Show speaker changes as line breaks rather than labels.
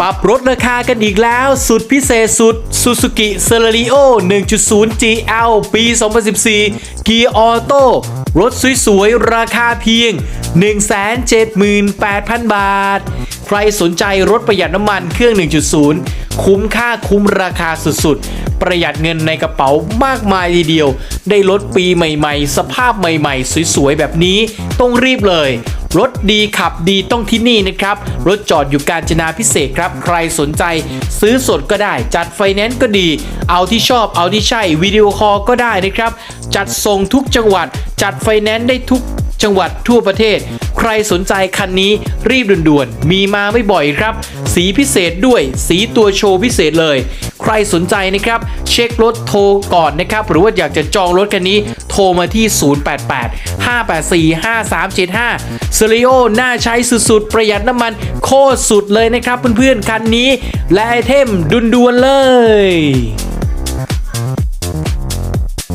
ปรับลดราคากันอีกแล้วสุดพิเศษสุด Suzuki c e l e r i o 1.0 GL ปี 2014เกียร์ออโต้รถสวยๆ ราคาเพียง 178,000 บาท ใครสนใจรถประหยัดน้ำมันเครื่อง 1.0 คุ้มค่าคุ้มราคาสุดๆ ประหยัดเงินในกระเป๋ามากมายทีเดียว ได้รถปีใหม่ๆ สภาพใหม่ๆ สวยๆ แบบนี้ต้องรีบเลย รถดีขับดีต้องที่นี่นะครับ รถจอดอยู่การจนาพิเศษครับ ใครสนใจ ซื้อสดก็ได้ จัดไฟแนนซ์ก็ดี เอาที่ชอบเอาที่ใช่วิดีโอคอลก็ได้นะครับ จัดส่งทุกจังหวัด จัดไฟแนนซ์ได้ทุกจังหวัดทั่วประเทศ ใครสนใจคันนี้รีบด่วนๆ มีมาไม่บ่อยครับ สีพิเศษด้วย สีตัวโชว์พิเศษเลย ใครสนใจนะครับ เช็ครถโทรก่อนนะครับ หรือว่าอยากจะจองรถคันนี้โทรมาที่ 088 584 5375เซริโอน่าใช้สุดๆ ประหยัดน้ำมันโคตรสุดเลยนะครับเพื่อนๆ คันนี้ และไอเทมดุนๆเลย